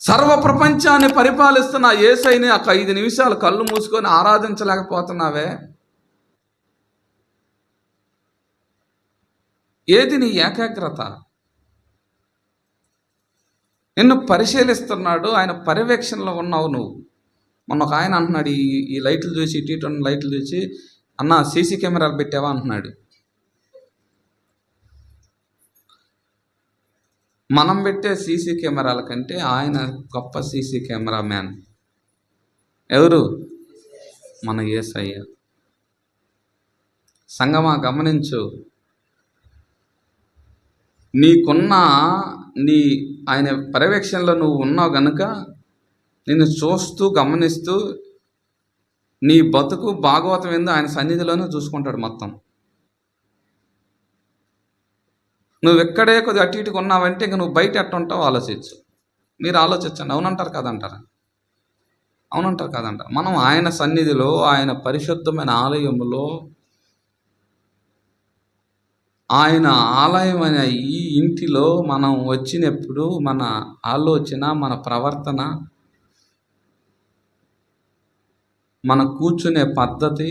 సర్వ ప్రపంచాన్ని పరిపాలిస్తున్న ఏసైని ఒక ఐదు నిమిషాలు కళ్ళు మూసుకొని ఆరాధించలేకపోతున్నావే. ఏది నీ ఏకాగ్రత? నిన్ను పరిశీలిస్తున్నాడు ఆయన పర్యవేక్షణలో ఉన్నావు నువ్వు. మొన్న ఒక ఆయన అంటున్నాడు ఈ ఈ లైట్లు చూసి ఇటు ఇటు లైట్లు చూసి అన్న సీసీ కెమెరాలు పెట్టావా? అంటున్నాడు. మనం పెట్టే సీసీ కెమెరాల కంటే ఆయన గొప్ప సీసీ కెమెరా మ్యాన్ ఎవరు? మన ఏసయ్య. సంగమా గమనించు. నీకున్న నీ ఆయన పర్యవేక్షణలో నువ్వు ఉన్నావు గనుక నిన్ను చూస్తూ గమనిస్తూ నీ బతుకు భాగవతం ఏందో ఆయన సన్నిధిలోనే చూసుకుంటాడు మొత్తం. నువ్వు ఎక్కడే కొద్దిగా అటు ఇటుగా ఉన్నావంటే ఇంక నువ్వు బయట ఎట్టుంటావు ఆలోచించు. మీరు ఆలోచించండి. అవునంటారు కదంటారా? అవునంటారు కదంటారు? మనం ఆయన సన్నిధిలో ఆయన పరిశుద్ధమైన ఆలయంలో ఆయన ఆలయం అనే ఈ ఇంటిలో మనం వచ్చినప్పుడు మన ఆలోచన మన ప్రవర్తన మన కూర్చునే పద్ధతి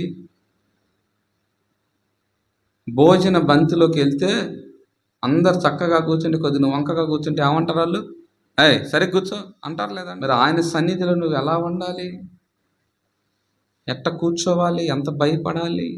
భోజన బంతిలోకి వెళ్తే అందరు చక్కగా కూర్చుంటే కొద్ది నువ్వు వంకగా కూర్చుంటే ఏమంటారు వాళ్ళు? ఏయ్ సరే కూర్చో అంటారు లేదా మరి ఆయన సన్నిధిలో నువ్వు ఎలా ఉండాలి? ఎట్ట కూర్చోవాలి? ఎంత భయపడాలి?